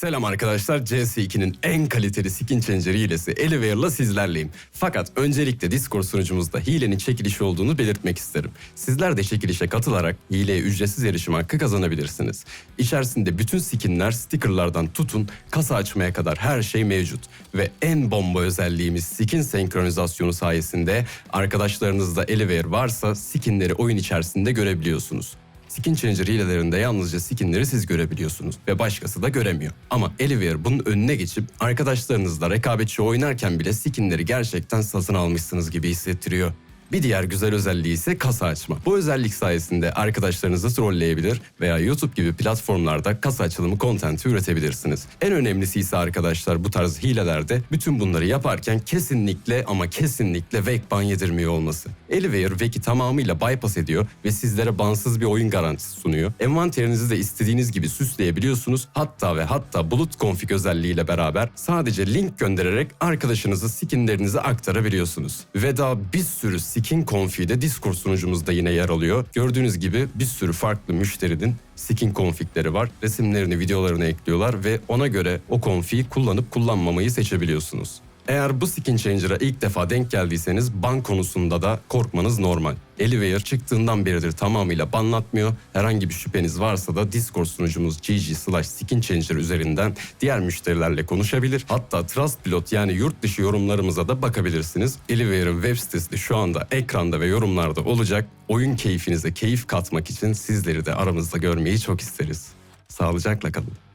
Selam arkadaşlar. CS2'nin en kaliteli skin changer hilesi Elevator'la sizlerleyim. Fakat öncelikle Discord sunucumuzda hilenin çekilişi olduğunu belirtmek isterim. Sizler de çekilişe katılarak hileye ücretsiz erişim hakkı kazanabilirsiniz. İçerisinde bütün skinler, stickerlardan tutun, kasa açmaya kadar her şey mevcut. Ve en bomba özelliğimiz skin senkronizasyonu sayesinde arkadaşlarınızda Elevator varsa skinleri oyun içerisinde görebiliyorsunuz. Skin Changer hilelerinde yalnızca skinleri siz görebiliyorsunuz ve başkası da göremiyor. Ama Elivir bunun önüne geçip arkadaşlarınızla rekabetçi oynarken bile skinleri gerçekten satın almışsınız gibi hissettiriyor. Bir diğer güzel özelliği ise kasa açma. Bu özellik sayesinde arkadaşlarınızı trolleyebilir veya YouTube gibi platformlarda kasa açılımı kontenti üretebilirsiniz. En önemlisi ise arkadaşlar bu tarz hilelerde bütün bunları yaparken kesinlikle ama kesinlikle Vek ban yedirmiyor olması. Elivir Vek'i tamamıyla bypass ediyor ve sizlere bansız bir oyun garantisi sunuyor. Envanterinizi de istediğiniz gibi süsleyebiliyorsunuz. Hatta ve hatta bulut config özelliğiyle beraber sadece link göndererek arkadaşınızı skinlerinizi aktarabiliyorsunuz. Ve daha bir sürü config de Discord sunucumuzda yine yer alıyor. Gördüğünüz gibi bir sürü farklı müşterinin skin configleri var. Resimlerini, videolarını ekliyorlar ve ona göre o config'i kullanıp kullanmamayı seçebiliyorsunuz. Eğer bu skin changer'a ilk defa denk geldiyseniz ban konusunda da korkmanız normal. Elivate çıktığından beridir tamamıyla banlatmıyor. Herhangi bir şüpheniz varsa da Discord sunucumuz gg slash skin changer üzerinden diğer müşterilerle konuşabilir. Hatta Trustpilot yani yurt dışı yorumlarımıza da bakabilirsiniz. Elivate'ın web sitesi şu anda ekranda ve yorumlarda olacak. Oyun keyfinize keyif katmak için sizleri de aramızda görmeyi çok isteriz. Sağlıcakla kalın.